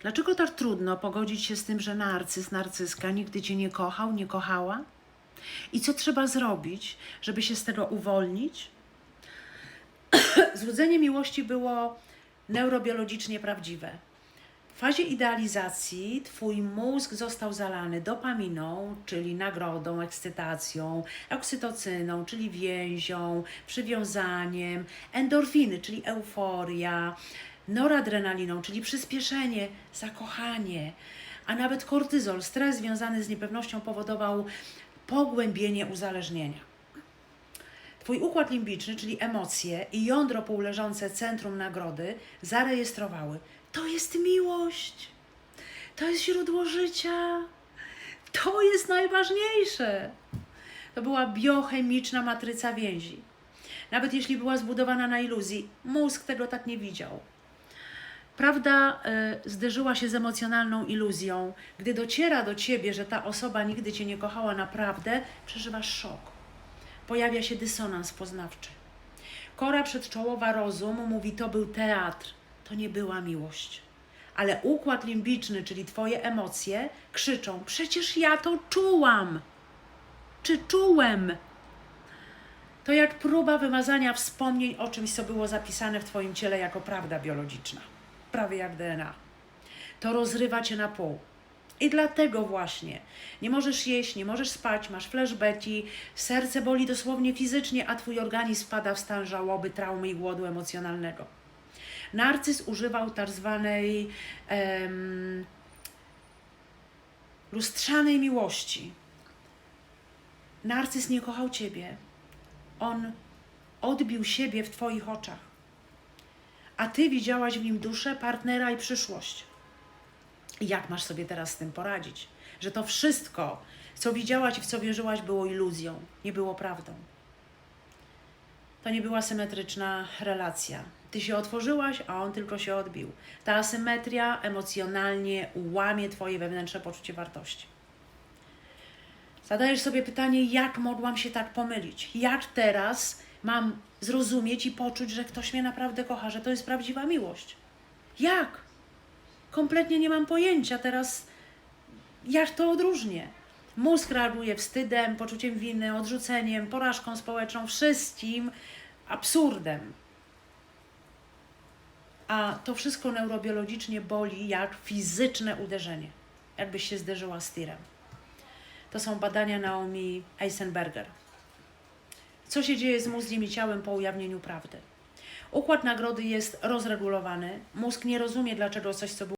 Dlaczego tak trudno pogodzić się z tym, że narcyz, narcyzka nigdy cię nie kochał, nie kochała? I co trzeba zrobić, żeby się z tego uwolnić? Złudzenie miłości było neurobiologicznie prawdziwe. W fazie idealizacji Twój mózg został zalany dopaminą, czyli nagrodą, ekscytacją, oksytocyną, czyli więzią, przywiązaniem, endorfiny, czyli euforia, noradrenaliną, czyli przyspieszenie, zakochanie, a nawet kortyzol, stres związany z niepewnością powodował pogłębienie uzależnienia. Twój układ limbiczny, czyli emocje i jądro półleżące centrum nagrody zarejestrowały. To jest miłość. To jest źródło życia. To jest najważniejsze. To była biochemiczna matryca więzi. Nawet jeśli była zbudowana na iluzji, mózg tego tak nie widział. Prawda y, zderzyła się z emocjonalną iluzją. Gdy dociera do ciebie, że ta osoba nigdy cię nie kochała naprawdę, przeżywasz szok pojawia się dysonans poznawczy. Kora przedczołowa rozum mówi: To był teatr, to nie była miłość. Ale układ limbiczny, czyli Twoje emocje, krzyczą: Przecież ja to czułam! Czy czułem? To jak próba wymazania wspomnień o czymś, co było zapisane w Twoim ciele jako prawda biologiczna, prawie jak DNA. To rozrywa Cię na pół. I dlatego właśnie nie możesz jeść, nie możesz spać, masz flashbacki, serce boli dosłownie fizycznie, a twój organizm wpada w stan żałoby, traumy i głodu emocjonalnego. Narcyz używał tak zwanej em, lustrzanej miłości. Narcyz nie kochał ciebie. On odbił siebie w twoich oczach. A ty widziałaś w nim duszę, partnera i przyszłość. Jak masz sobie teraz z tym poradzić? Że to wszystko, co widziałaś i w co wierzyłaś, było iluzją, nie było prawdą. To nie była symetryczna relacja. Ty się otworzyłaś, a on tylko się odbił. Ta asymetria emocjonalnie łamie Twoje wewnętrzne poczucie wartości. Zadajesz sobie pytanie, jak mogłam się tak pomylić? Jak teraz mam zrozumieć i poczuć, że ktoś mnie naprawdę kocha, że to jest prawdziwa miłość? Jak? kompletnie nie mam pojęcia teraz, jak to odróżnię. Mózg reaguje wstydem, poczuciem winy, odrzuceniem, porażką społeczną, wszystkim absurdem. A to wszystko neurobiologicznie boli jak fizyczne uderzenie, jakbyś się zderzyła z tirem. To są badania Naomi Eisenberger. Co się dzieje z mózgiem i ciałem po ujawnieniu prawdy? Układ nagrody jest rozregulowany. Mózg nie rozumie, dlaczego coś, co było